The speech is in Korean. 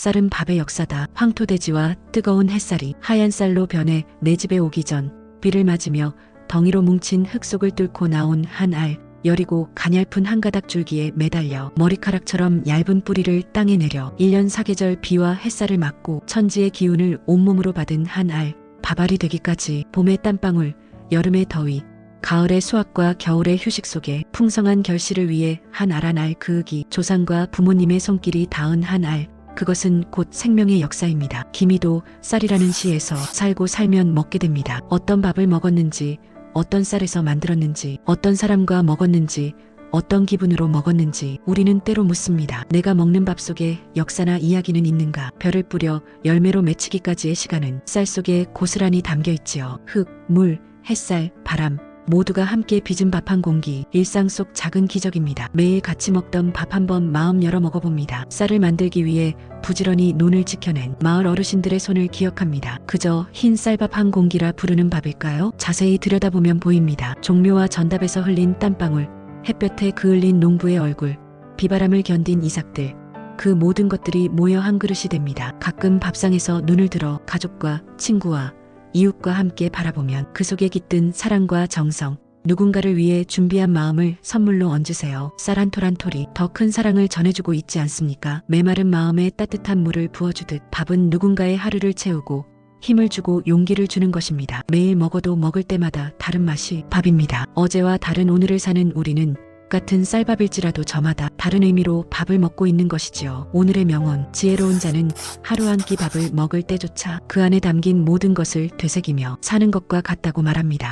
쌀은 밥의 역사다. 황토돼지와 뜨거운 햇살이 하얀 쌀로 변해 내 집에 오기 전 비를 맞으며 덩이로 뭉친 흙 속을 뚫고 나온 한 알. 여리고 가냘픈 한 가닥 줄기에 매달려 머리카락처럼 얇은 뿌리를 땅에 내려 1년 사계절 비와 햇살을 맞고 천지의 기운을 온몸으로 받은 한 알. 밥알이 되기까지 봄의 땀방울, 여름의 더위, 가을의 수확과 겨울의 휴식 속에 풍성한 결실을 위해 한 알 한 알 그윽이 조상과 부모님의 손길이 닿은 한 알. 그것은 곧 생명의 역사입니다. 김희도 쌀이라는 시에서 살고 살면 먹게 됩니다. 어떤 밥을 먹었는지, 어떤 쌀에서 만들었는지, 어떤 사람과 먹었는지, 어떤 기분으로 먹었는지 우리는 때로 묻습니다. 내가 먹는 밥 속에 역사나 이야기는 있는가? 별을 뿌려 열매로 맺히기까지의 시간은 쌀 속에 고스란히 담겨 있지요. 흙, 물, 햇살, 바람, 모두가 함께 빚은 밥 한 공기, 일상 속 작은 기적입니다. 매일 같이 먹던 밥 한 번 마음 열어 먹어봅니다. 쌀을 만들기 위해 부지런히 논을 지켜낸 마을 어르신들의 손을 기억합니다. 그저 흰 쌀밥 한 공기라 부르는 밥일까요? 자세히 들여다보면 보입니다. 종묘와 전답에서 흘린 땀방울, 햇볕에 그을린 농부의 얼굴, 비바람을 견딘 이삭들, 그 모든 것들이 모여 한 그릇이 됩니다. 가끔 밥상에서 눈을 들어 가족과 친구와 이웃과 함께 바라보면 그 속에 깃든 사랑과 정성, 누군가를 위해 준비한 마음을 선물로 얹으세요. 쌀 한 톨 한 톨이 더 큰 사랑을 전해주고 있지 않습니까? 메마른 마음에 따뜻한 물을 부어주듯 밥은 누군가의 하루를 채우고 힘을 주고 용기를 주는 것입니다. 매일 먹어도 먹을 때마다 다른 맛이 밥입니다. 어제와 다른 오늘을 사는 우리는 같은 쌀밥일지라도 저마다 다른 의미로 밥을 먹고 있는 것이지요. 오늘의 명언, 지혜로운 자는 하루 한 끼 밥을 먹을 때조차 그 안에 담긴 모든 것을 되새기며 사는 것과 같다고 말합니다.